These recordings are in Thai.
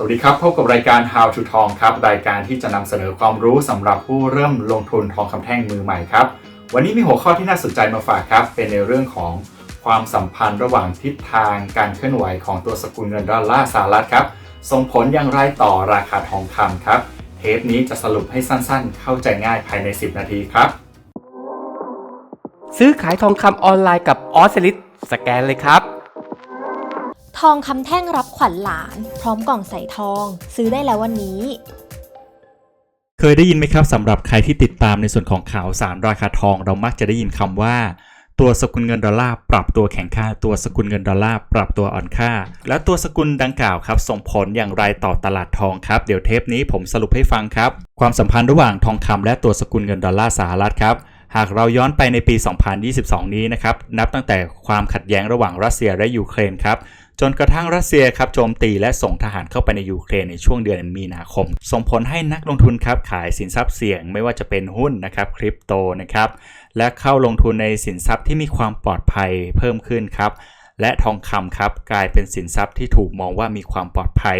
สวัสดีครับ พบกับรายการ How to ทองครับ รายการที่จะนำเสนอความรู้สำหรับผู้เริ่มลงทุนทองคำแท่งมือใหม่ครับ วันนี้มีหัวข้อที่น่าสนใจมาฝากครับ เป็นในเรื่องของความสัมพันธ์ระหว่างทิศทางการเคลื่อนไหวของตัวสกุลเงินดอลลาร์สหรัฐครับ ส่งผลอย่างไรต่อราคาทองคำครับ เทปนี้จะสรุปให้สั้นๆ เข้าใจง่ายภายใน 10 นาทีครับ ซื้อขายทองคำออนไลน์กับออสเซลิดสแกนเลยครับ ทองคำแท่งรับขวัญหลาน พร้อมกล่องใส่ทอง ซื้อได้แล้ววันนี้ เคยได้ยินไหมครับสำหรับใครที่ติดตามในส่วนของข่าวสารราคาทองเรามักจะได้ยินคำว่า ตัวสกุลเงินดอลลาร์ปรับตัวแข็งค่า ตัวสกุลเงินดอลลาร์ปรับตัวอ่อนค่า แล้วตัวสกุลดังกล่าวครับ ส่งผลอย่างไรต่อตลาดทองครับเดี๋ยวเทปนี้ผมสรุปให้ฟังครับ ความสัมพันธ์ระหว่างทองคำและตัวสกุลเงินดอลลาร์สหรัฐครับหากเราย้อนไปในปี 2022 นี้นะครับ นับตั้งแต่ความขัดแย้งระหว่างรัสเซียและยูเครนครับ จนกระทั่งรัสเซียครับโจมตีและส่งทหารเข้าไปในยูเครนในช่วงเดือนมีนาคม ส่งผลให้นักลงทุนครับขายสินทรัพย์เสี่ยงไม่ว่าจะเป็นหุ้นนะครับคริปโตนะครับและเข้าลงทุนในสินทรัพย์ที่มีความปลอดภัยเพิ่มขึ้นครับ และทองคำครับกลายเป็นสินทรัพย์ที่ถูกมองว่ามีความปลอดภัย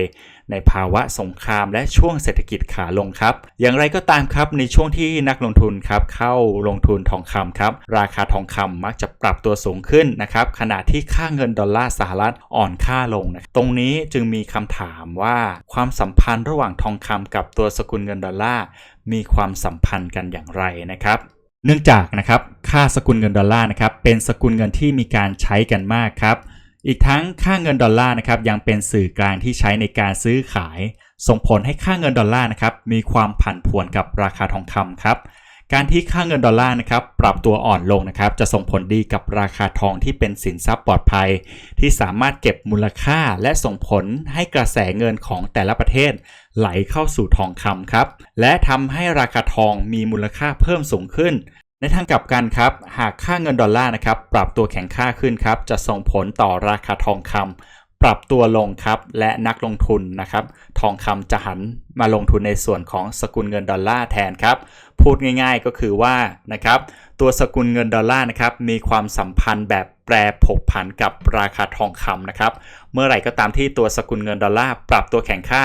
ในภาวะสงครามและช่วงเศรษฐกิจขาลงครับ อย่างไรก็ตามครับในช่วงที่นักลงทุนครับเข้าลงทุนทองคำครับราคาทองคำมักจะปรับตัวสูงขึ้นนะครับขณะที่ค่าเงินดอลลาร์สหรัฐอ่อนค่าลงนะตรงนี้จึงมีคำถามว่าความสัมพันธ์ระหว่างทองคำกับตัวสกุลเงินดอลลาร์มีความสัมพันธ์กันอย่างไรนะครับ เนื่องจากนะครับค่าสกุลเงินดอลลาร์นะครับเป็นสกุลเงินที่มีการใช้กันมากครับอีกทั้งค่าเงินดอลลาร์นะครับยังเป็นสื่อกลางที่ใช้ในการซื้อขาย ส่งผลให้ค่าเงินดอลลาร์นะครับมีความผันผวนกับราคาทองคำครับ การที่ค่าเงินดอลลาร์นะครับปรับตัวอ่อนลงนะครับจะส่งผลดีกับราคาทองที่เป็นสินทรัพย์ปลอดภัย ที่สามารถเก็บมูลค่าและส่งผลให้กระแสเงินของแต่ละประเทศไหลเข้าสู่ทองคำครับ และทำให้ราคาทองมีมูลค่าเพิ่มสูงขึ้น ในทางกลับกันครับ หากค่าเงินดอลลาร์นะครับปรับตัวแข็งค่าขึ้นครับจะส่งผลต่อราคาทองคำปรับตัวลงครับและนักลงทุนนะครับ ทองคำจะหันมาลงทุนในส่วนของสกุลเงินดอลลาร์แทนครับ พูดง่ายๆก็คือว่านะครับตัวสกุลเงินดอลลาร์นะครับมีความสัมพันธ์แบบแปรผกผันกับราคาทองคำนะครับเมื่อไหร่ก็ตามที่ตัวสกุลเงินดอลลาร์ปรับตัวแข็งค่า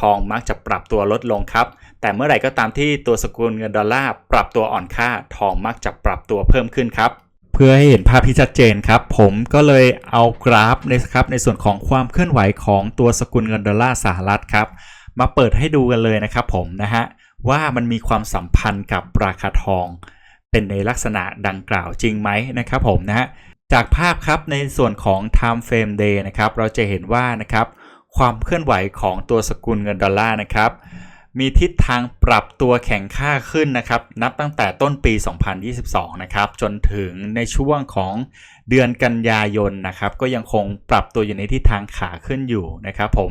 ทองมักจะปรับตัวลดลงครับ แต่เมื่อไหร่ก็ตามที่ตัวสกุลเงินดอลลาร์ปรับตัวอ่อนค่า ทองมักจะปรับตัวเพิ่มขึ้นครับเพื่อให้เห็นภาพที่ชัดเจนครับ ผมก็เลยเอากราฟนะครับในส่วนของความเคลื่อนไหวของตัวสกุลเงินดอลลาร์สหรัฐครับมาเปิดให้ดูกันเลยนะครับผมนะฮะ ว่ามันมีความสัมพันธ์กับราคาทอง เป็นในลักษณะดังกล่าวจริงไหมนะครับผมนะฮะจากภาพครับในส่วนของ time frame day นะครับเราจะเห็นว่านะครับความเคลื่อนไหวของตัวสกุลเงินดอลลาร์นะครับมีทิศทางปรับตัวแข็งค่าขึ้นนะครับ นับตั้งแต่ต้นปี 2022 นะครับ จนถึงในช่วงของเดือนกันยายนนะครับ ก็ยังคงปรับตัวอยู่ในทิศทางขาขึ้นอยู่นะครับผม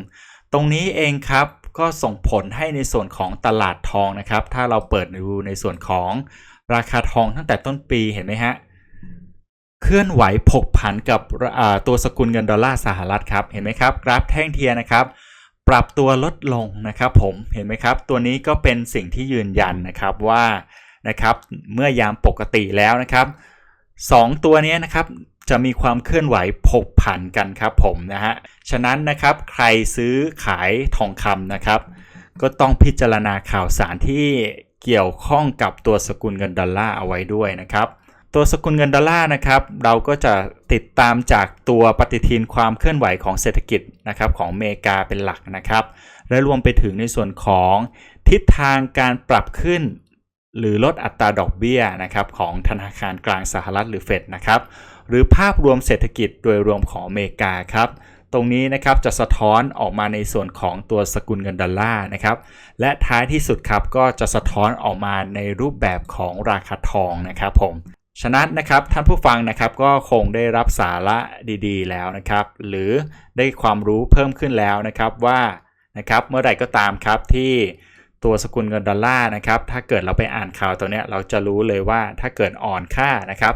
ตรงนี้เองครับ ก็ส่งผลให้ในส่วนของตลาดทองนะครับ ถ้าเราเปิดดูในส่วนของราคาทองตั้งแต่ต้นปีเห็นไหมฮะเคลื่อนไหวผกผันกับตัวสกุลเงินดอลลาร์สหรัฐครับเห็นไหมครับกราฟแท่งเทียนนะครับ ปรับตัวลดลงนะครับ ผมเห็นไหมครับ ตัวนี้ก็เป็นสิ่งที่ยืนยันนะครับว่านะครับเมื่อยามปกติแล้วนะครับสองตัวนี้นะครับ จะมีความเคลื่อนไหวผกผันกันครับผมนะฮะ ฉะนั้นนะครับใครซื้อขายทองคำนะครับ ก็ต้องพิจารณาข่าวสารที่เกี่ยวข้องกับตัวสกุลเงินดอลลาร์เอาไว้ด้วยนะครับ ตัวสกุลเงินดอลลาร์นะครับ เราก็จะติดตามจากตัวปฏิทินความเคลื่อนไหวของเศรษฐกิจนะครับของอเมริกาเป็นหลักนะครับ และรวมไปถึงในส่วนของทิศทางการปรับขึ้นหรือลดอัตราดอกเบี้ยนะครับของธนาคารกลางสหรัฐหรือเฟดนะครับ หรือภาพรวมเศรษฐกิจโดยรวมของอเมริกาครับตรงนี้นะครับจะสะท้อนออกมาในส่วนของตัวสกุลเงินดอลลาร์นะครับและท้ายที่สุดครับก็จะสะท้อนออกมาในรูปแบบของราคาทองนะครับผมฉะนั้นนะครับท่านผู้ฟังนะครับก็คงได้รับสาระดี ๆ แล้วนะครับ หรือได้ความรู้เพิ่มขึ้นแล้วนะครับว่านะครับเมื่อไหร่ก็ตามครับที่ตัวสกุลเงินดอลลาร์นะครับถ้าเกิดเราไปอ่านข่าวตัวเนี้ยเราจะรู้เลยว่าถ้าเกิดอ่อนค่านะครับ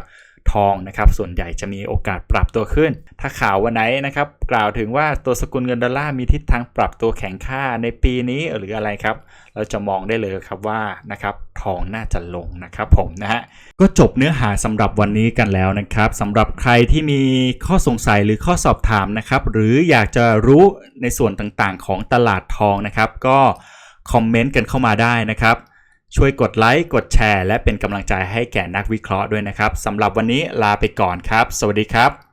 ทองนะครับส่วนใหญ่จะมีโอกาสปรับตัวขึ้น ถ้าข่าววันไหนนะครับกล่าวถึงว่าตัวสกุลเงินดอลลาร์มีทิศทางปรับตัวแข็งค่าในปีนี้หรืออะไรครับ เราจะมองได้เลยครับว่านะครับทองน่าจะลงนะครับผมนะฮะก็จบเนื้อหาสำหรับวันนี้กันแล้วนะครับสำหรับใครที่มีข้อสงสัยหรือข้อสอบถามนะครับหรืออยากจะรู้ในส่วนต่างๆ ของตลาดทองนะครับ ก็คอมเมนต์กันเข้ามาได้นะครับ ช่วยกดไลค์ กดแชร์ และเป็นกำลังใจให้แก่นักวิเคราะห์ด้วยนะครับสำหรับวันนี้ลาไปก่อนครับ สวัสดีครับ